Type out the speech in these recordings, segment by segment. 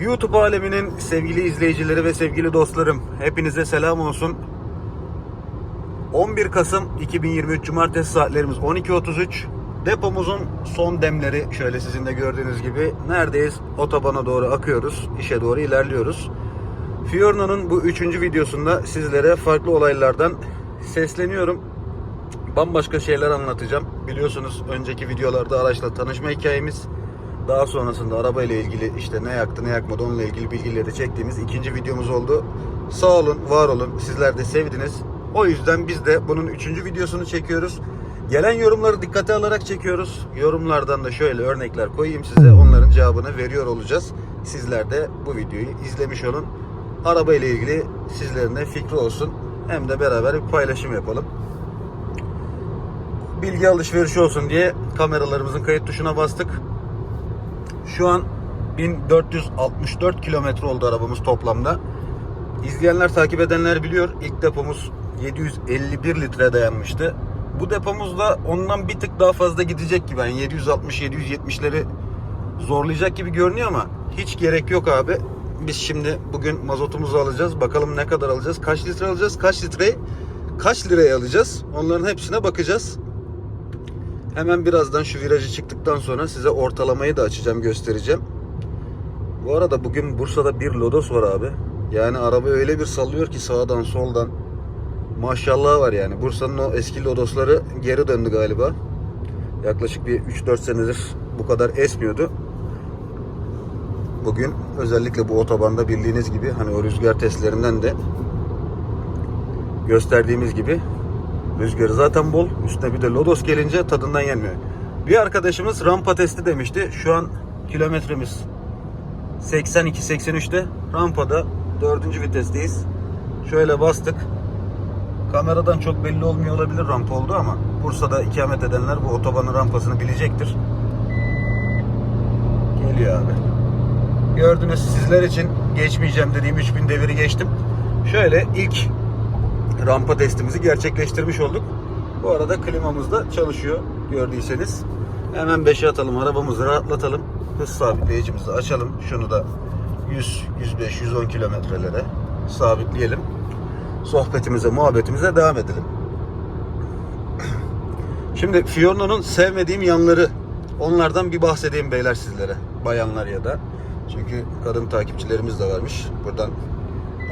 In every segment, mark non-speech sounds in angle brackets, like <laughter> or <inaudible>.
YouTube aleminin sevgili izleyicileri ve sevgili dostlarım, hepinize selam olsun. 11 Kasım 2023 Cumartesi saatlerimiz 12.33. Depomuzun son demleri şöyle sizin de gördüğünüz gibi neredeyiz? Otobana doğru akıyoruz, işe doğru ilerliyoruz. Fiorno'nun bu üçüncü videosunda sizlere farklı olaylardan sesleniyorum. Bambaşka şeyler anlatacağım. Biliyorsunuz önceki videolarda araçla tanışma hikayemiz, daha sonrasında araba ile ilgili işte ne yaktı ne yakmadı onunla ilgili bilgileri çektiğimiz ikinci videomuz oldu. Sağ olun, var olun. Sizler de sevdiniz. O yüzden biz de bunun üçüncü videosunu çekiyoruz. Gelen yorumları dikkate alarak çekiyoruz. Yorumlardan da şöyle örnekler koyayım size. Onların cevabını veriyor olacağız. Sizler de bu videoyu izlemiş olun. Araba ile ilgili sizlerin de fikri olsun. Hem de beraber bir paylaşım yapalım. Bilgi alışverişi olsun diye kameralarımızın kayıt tuşuna bastık. Şu an 1464 kilometre oldu arabamız toplamda. İzleyenler, takip edenler biliyor. İlk depomuz 751 litre dayanmıştı. Bu depomuzda ondan bir tık daha fazla gidecek gibi. Yani 760-770'leri zorlayacak gibi görünüyor ama hiç gerek yok abi. Biz şimdi bugün mazotumuzu alacağız. Bakalım ne kadar alacağız? Kaç litre alacağız? Kaç litre? Kaç liraya alacağız? Onların hepsine bakacağız. Hemen birazdan şu virajı çıktıktan sonra size ortalamayı da açacağım, göstereceğim. Bu arada bugün Bursa'da bir Lodos var abi. Yani araba öyle bir sallıyor ki sağdan soldan. Maşallah var yani. Bursa'nın o eski Lodos'ları geri döndü galiba. Yaklaşık bir 3-4 senedir bu kadar esmiyordu. Bugün özellikle bu otobanda bildiğiniz gibi hani o rüzgar testlerinden de gösterdiğimiz gibi Rüzgarı zaten bol. Üstüne bir de Lodos gelince tadından yenmiyor. Bir arkadaşımız rampa testi demişti. Şu an kilometremiz 82-83'te. Rampada 4. vitesteyiz. Şöyle bastık. Kameradan çok belli olmuyor olabilir rampa oldu ama Bursa'da ikamet edenler bu otobanın rampasını bilecektir. Geliyor abi. Gördünüz sizler için geçmeyeceğim dediğim 3000 deviri geçtim. Şöyle ilk rampa testimizi gerçekleştirmiş olduk. Bu arada klimamız da çalışıyor gördüyseniz. Hemen 5'e atalım arabamızı rahatlatalım. Hız sabitleyicimizi açalım. Şunu da 100, 105, 110 kilometrelere sabitleyelim. Sohbetimize, muhabbetimize devam edelim. <clears throat> Şimdi Fiorno'nun sevmediğim yanları onlardan bir bahsedeyim beyler sizlere. Bayanlar ya da. Çünkü kadın takipçilerimiz de varmış. Buradan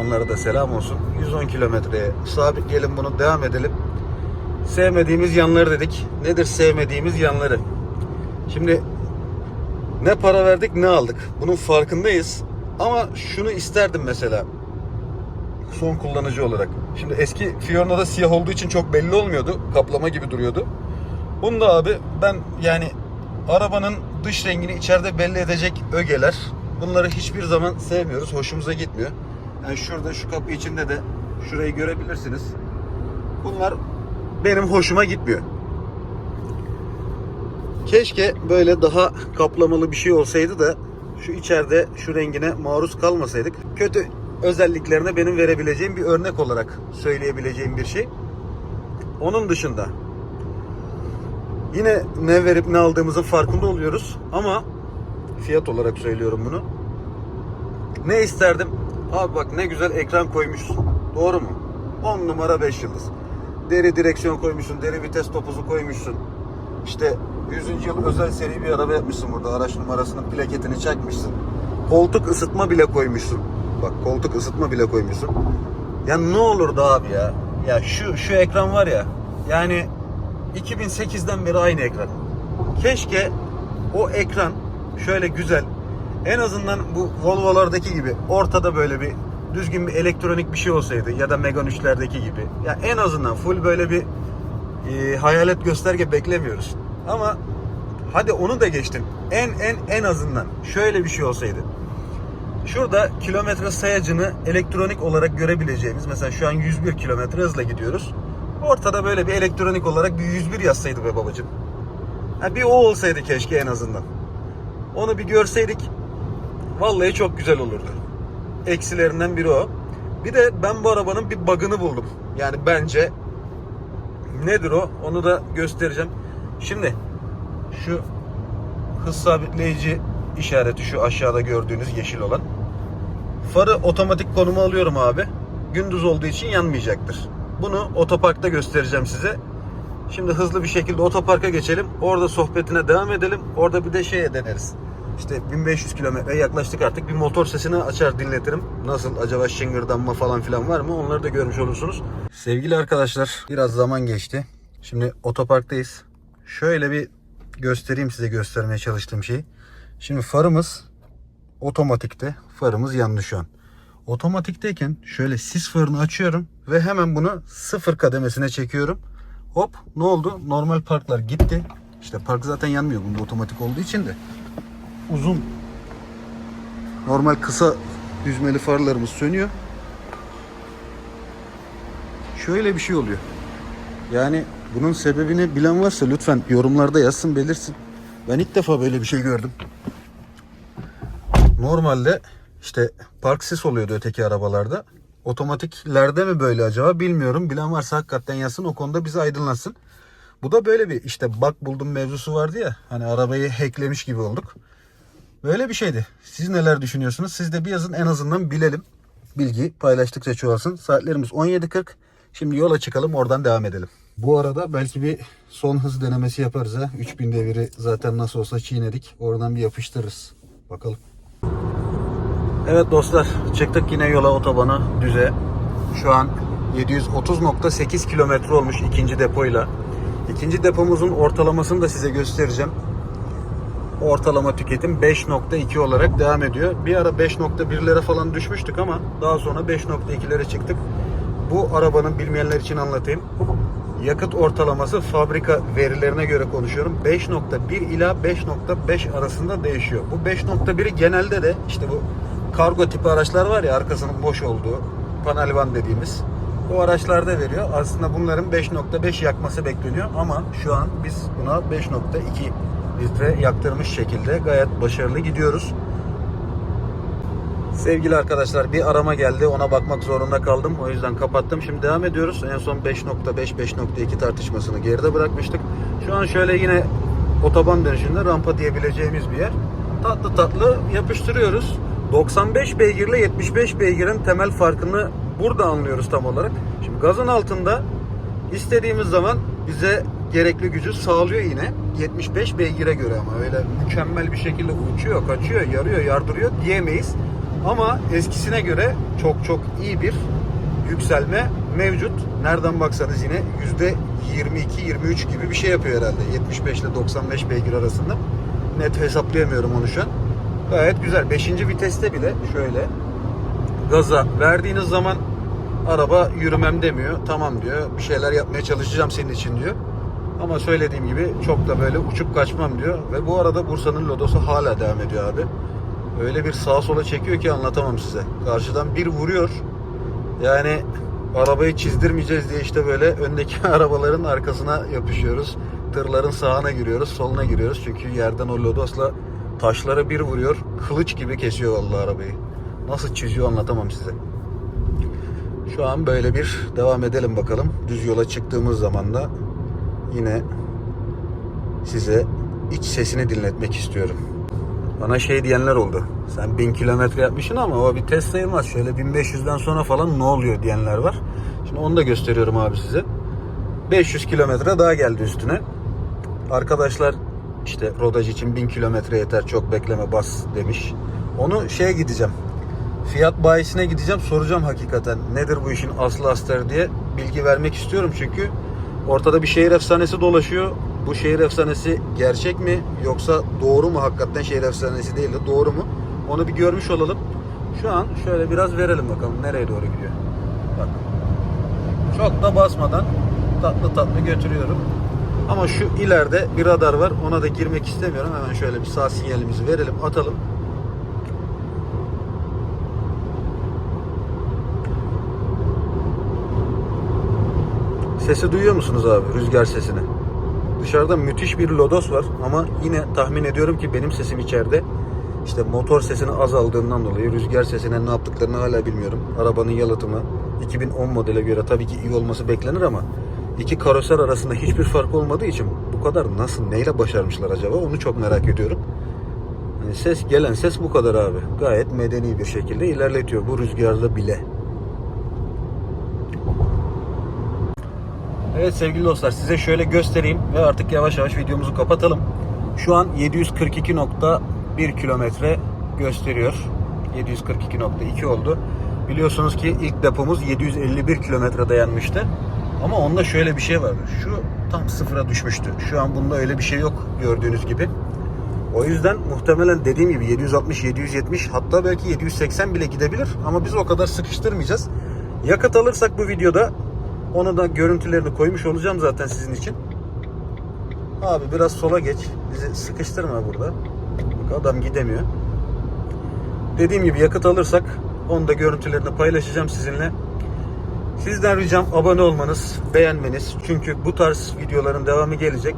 Onlara da selam olsun. 110 kilometreye sabitleyelim bunu devam edelim. Sevmediğimiz yanları dedik. Nedir sevmediğimiz yanları? Şimdi ne para verdik ne aldık. Bunun farkındayız. Ama şunu isterdim mesela. Son kullanıcı olarak. Şimdi eski Fiorno'da siyah olduğu için çok belli olmuyordu. Kaplama gibi duruyordu. Bunda abi ben yani arabanın dış rengini içeride belli edecek ögeler. Bunları hiçbir zaman sevmiyoruz. Hoşumuza gitmiyor. Yani şurada şu kapı içinde de şurayı görebilirsiniz. Bunlar benim hoşuma gitmiyor. Keşke böyle daha kaplamalı bir şey olsaydı da şu içeride şu rengine maruz kalmasaydık. Kötü özelliklerine benim verebileceğim bir örnek olarak söyleyebileceğim bir şey. Onun dışında yine ne verip ne aldığımızın farkında oluyoruz ama fiyat olarak söylüyorum bunu. Ne isterdim? Abi bak ne güzel ekran koymuşsun. Doğru mu? 10 numara 5 yıldız. Deri direksiyon koymuşsun, deri vites topuzu koymuşsun. İşte 100. yıl özel seri bir araba yapmışsın burada. Araç numarasının plaketini çakmışsın. Koltuk ısıtma bile koymuşsun. Bak koltuk ısıtma bile koymuşsun. Ya ne olurdu abi ya? Ya şu şu ekran var ya. Yani 2008'den beri aynı ekran. Keşke o ekran şöyle güzel en azından bu Volvo'lardaki gibi ortada böyle bir düzgün bir elektronik bir şey olsaydı ya da Megane 3'lerdeki gibi. Ya en azından full böyle bir e, hayalet gösterge beklemiyoruz. Ama hadi onu da geçtim. En en en azından şöyle bir şey olsaydı. Şurada kilometre sayacını elektronik olarak görebileceğimiz mesela şu an 101 kilometre hızla gidiyoruz. Ortada böyle bir elektronik olarak bir 101 yazsaydı be babacım. Ha, bir o olsaydı keşke en azından. Onu bir görseydik Vallahi çok güzel olurdu. Eksilerinden biri o. Bir de ben bu arabanın bir bug'ını buldum. Yani bence nedir o? Onu da göstereceğim. Şimdi şu hız sabitleyici işareti şu aşağıda gördüğünüz yeşil olan. Farı otomatik konuma alıyorum abi. Gündüz olduğu için yanmayacaktır. Bunu otoparkta göstereceğim size. Şimdi hızlı bir şekilde otoparka geçelim. Orada sohbetine devam edelim. Orada bir de şeye deneriz. İşte 1500 kilometre yaklaştık artık. Bir motor sesini açar dinletirim. Nasıl acaba şıngırdanma falan filan var mı? Onları da görmüş olursunuz. Sevgili arkadaşlar biraz zaman geçti. Şimdi otoparktayız. Şöyle bir göstereyim size göstermeye çalıştığım şeyi. Şimdi farımız otomatikte. Farımız yandı şu an. Otomatikteyken şöyle sis farını açıyorum ve hemen bunu sıfır kademesine çekiyorum. Hop ne oldu? Normal parklar gitti. İşte park zaten yanmıyor bunda otomatik olduğu için de. Uzun normal kısa düzmeli farlarımız sönüyor. Şöyle bir şey oluyor. Yani bunun sebebini bilen varsa lütfen yorumlarda yazsın belirsin. Ben ilk defa böyle bir şey gördüm. Normalde işte park sis oluyordu öteki arabalarda. Otomatiklerde mi böyle acaba bilmiyorum. Bilen varsa hakikaten yazsın o konuda bizi aydınlatsın. Bu da böyle bir işte bak buldum mevzusu vardı ya. Hani arabayı hacklemiş gibi olduk. Böyle bir şeydi. Siz neler düşünüyorsunuz? Siz de bir yazın en azından bilelim. Bilgi paylaştıkça çoğalsın. Saatlerimiz 17.40. Şimdi yola çıkalım oradan devam edelim. Bu arada belki bir son hız denemesi yaparız ha. 3000 deviri zaten nasıl olsa çiğnedik. Oradan bir yapıştırırız. Bakalım. Evet dostlar çıktık yine yola otobana düze. Şu an 730.8 kilometre olmuş ikinci depoyla. İkinci depomuzun ortalamasını da size göstereceğim. Ortalama tüketim 5.2 olarak devam ediyor. Bir ara 5.1'lere falan düşmüştük ama daha sonra 5.2'lere çıktık. Bu arabanın bilmeyenler için anlatayım. Yakıt ortalaması fabrika verilerine göre konuşuyorum. 5.1 ila 5.5 arasında değişiyor. Bu 5.1'i genelde de işte bu kargo tipi araçlar var ya arkasının boş olduğu panel van dediğimiz o araçlarda veriyor. Aslında bunların 5.5 yakması bekleniyor ama şu an biz buna 5.2 litre yaktırmış şekilde gayet başarılı gidiyoruz. Sevgili arkadaşlar bir arama geldi. Ona bakmak zorunda kaldım. O yüzden kapattım. Şimdi devam ediyoruz. En son 5.5 5.2 tartışmasını geride bırakmıştık. Şu an şöyle yine otoban dönüşünde rampa diyebileceğimiz bir yer. Tatlı tatlı yapıştırıyoruz. 95 beygirle 75 beygirin temel farkını burada anlıyoruz tam olarak. Şimdi gazın altında istediğimiz zaman bize gerekli gücü sağlıyor yine 75 beygire göre ama öyle mükemmel bir şekilde uçuyor, kaçıyor, yarıyor, yardırıyor diyemeyiz. Ama eskisine göre çok çok iyi bir yükselme mevcut. Nereden baksanız yine yüzde 22-23 gibi bir şey yapıyor herhalde. 75 ile 95 beygir arasında. Net hesaplayamıyorum onu şu an. Gayet güzel. 5. viteste bile şöyle gaza verdiğiniz zaman araba yürümem demiyor. Tamam diyor. Bir şeyler yapmaya çalışacağım senin için diyor. Ama söylediğim gibi çok da böyle uçup kaçmam diyor. Ve bu arada Bursa'nın lodosu hala devam ediyor abi. Öyle bir sağa sola çekiyor ki anlatamam size. Karşıdan bir vuruyor. Yani arabayı çizdirmeyeceğiz diye işte böyle öndeki <laughs> arabaların arkasına yapışıyoruz. Tırların sağına giriyoruz, soluna giriyoruz. Çünkü yerden o lodosla taşlara bir vuruyor. Kılıç gibi kesiyor vallahi arabayı. Nasıl çiziyor anlatamam size. Şu an böyle bir devam edelim bakalım. Düz yola çıktığımız zaman da yine size iç sesini dinletmek istiyorum. Bana şey diyenler oldu. Sen 1000 kilometre yapmışsın ama o bir test sayılmaz. Şöyle 1500'den sonra falan ne oluyor diyenler var. Şimdi onu da gösteriyorum abi size. 500 kilometre daha geldi üstüne. Arkadaşlar işte rodaj için 1000 kilometre yeter çok bekleme bas demiş. Onu şeye gideceğim. Fiyat bayisine gideceğim soracağım hakikaten nedir bu işin aslı astarı diye bilgi vermek istiyorum çünkü ortada bir şehir efsanesi dolaşıyor. Bu şehir efsanesi gerçek mi yoksa doğru mu hakikaten şehir efsanesi değil de doğru mu? Onu bir görmüş olalım. Şu an şöyle biraz verelim bakalım nereye doğru gidiyor. Bak. Çok da basmadan tatlı tatlı götürüyorum. Ama şu ileride bir radar var. Ona da girmek istemiyorum. Hemen şöyle bir sağ sinyalimizi verelim, atalım. Sesi duyuyor musunuz abi? Rüzgar sesini. Dışarıda müthiş bir lodos var ama yine tahmin ediyorum ki benim sesim içeride. İşte motor sesini azaldığından dolayı rüzgar sesine ne yaptıklarını hala bilmiyorum. Arabanın yalıtımı 2010 modele göre tabii ki iyi olması beklenir ama iki karoser arasında hiçbir fark olmadığı için bu kadar nasıl neyle başarmışlar acaba onu çok merak ediyorum. Yani ses gelen ses bu kadar abi. Gayet medeni bir şekilde ilerletiyor bu rüzgarda bile. Evet sevgili dostlar size şöyle göstereyim ve artık yavaş yavaş videomuzu kapatalım. Şu an 742.1 kilometre gösteriyor. 742.2 oldu. Biliyorsunuz ki ilk depomuz 751 kilometre dayanmıştı. Ama onda şöyle bir şey vardı. Şu tam sıfıra düşmüştü. Şu an bunda öyle bir şey yok gördüğünüz gibi. O yüzden muhtemelen dediğim gibi 760, 770 hatta belki 780 bile gidebilir. Ama biz o kadar sıkıştırmayacağız. Yakıt alırsak bu videoda onu da görüntülerini koymuş olacağım zaten sizin için. Abi biraz sola geç. Bizi sıkıştırma burada. Bak adam gidemiyor. Dediğim gibi yakıt alırsak onu da görüntülerini paylaşacağım sizinle. Sizden ricam abone olmanız, beğenmeniz. Çünkü bu tarz videoların devamı gelecek.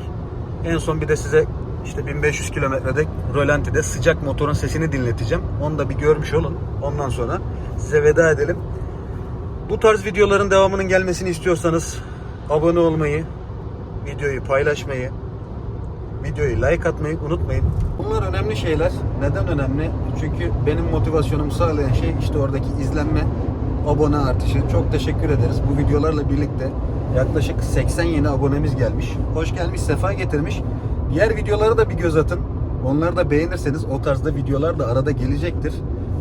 En son bir de size işte 1500 kilometrede rölantide sıcak motorun sesini dinleteceğim. Onu da bir görmüş olun. Ondan sonra size veda edelim. Bu tarz videoların devamının gelmesini istiyorsanız abone olmayı, videoyu paylaşmayı, videoyu like atmayı unutmayın. Bunlar önemli şeyler. Neden önemli? Çünkü benim motivasyonumu sağlayan şey işte oradaki izlenme, abone artışı. Çok teşekkür ederiz. Bu videolarla birlikte yaklaşık 80 yeni abonemiz gelmiş. Hoş gelmiş, sefa getirmiş. Diğer videolara da bir göz atın. Onları da beğenirseniz o tarzda videolar da arada gelecektir.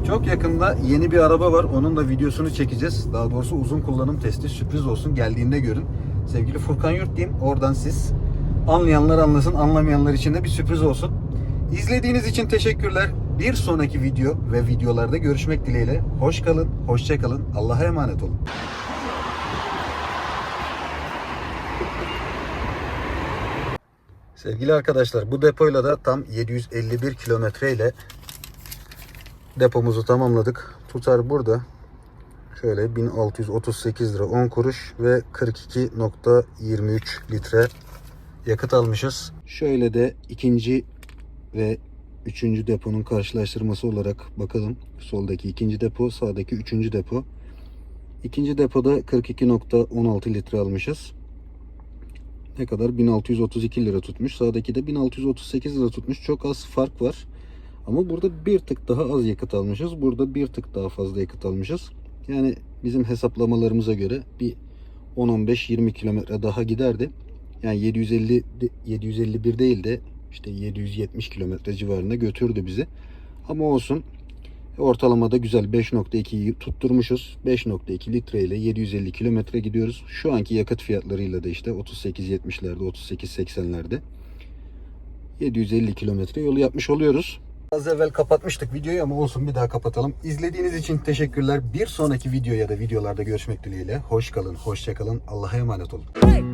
Çok yakında yeni bir araba var. Onun da videosunu çekeceğiz. Daha doğrusu uzun kullanım testi sürpriz olsun. Geldiğinde görün. Sevgili Furkan Yurt diyeyim. Oradan siz anlayanlar anlasın, anlamayanlar için de bir sürpriz olsun. İzlediğiniz için teşekkürler. Bir sonraki video ve videolarda görüşmek dileğiyle. Hoş kalın, hoşça kalın. Allah'a emanet olun. Sevgili arkadaşlar bu depoyla da tam 751 kilometre ile depomuzu tamamladık. Tutar burada. Şöyle 1638 lira 10 kuruş ve 42.23 litre yakıt almışız. Şöyle de ikinci ve üçüncü deponun karşılaştırması olarak bakalım. Soldaki ikinci depo, sağdaki üçüncü depo. İkinci depoda 42.16 litre almışız. Ne kadar? 1632 lira tutmuş. Sağdaki de 1638 lira tutmuş. Çok az fark var. Ama burada bir tık daha az yakıt almışız. Burada bir tık daha fazla yakıt almışız. Yani bizim hesaplamalarımıza göre bir 10-15-20 kilometre daha giderdi. Yani 750 de- 751 değil de işte 770 kilometre civarında götürdü bizi. Ama olsun. Ortalamada güzel 5.2'yi tutturmuşuz. 5.2 litre ile 750 kilometre gidiyoruz. Şu anki yakıt fiyatlarıyla da işte 38.70'lerde, 38.80'lerde 750 kilometre yolu yapmış oluyoruz. Az evvel kapatmıştık videoyu ama olsun bir daha kapatalım. İzlediğiniz için teşekkürler. Bir sonraki video ya da videolarda görüşmek dileğiyle. Hoş kalın, hoşça kalın. Allah'a emanet olun. Hey!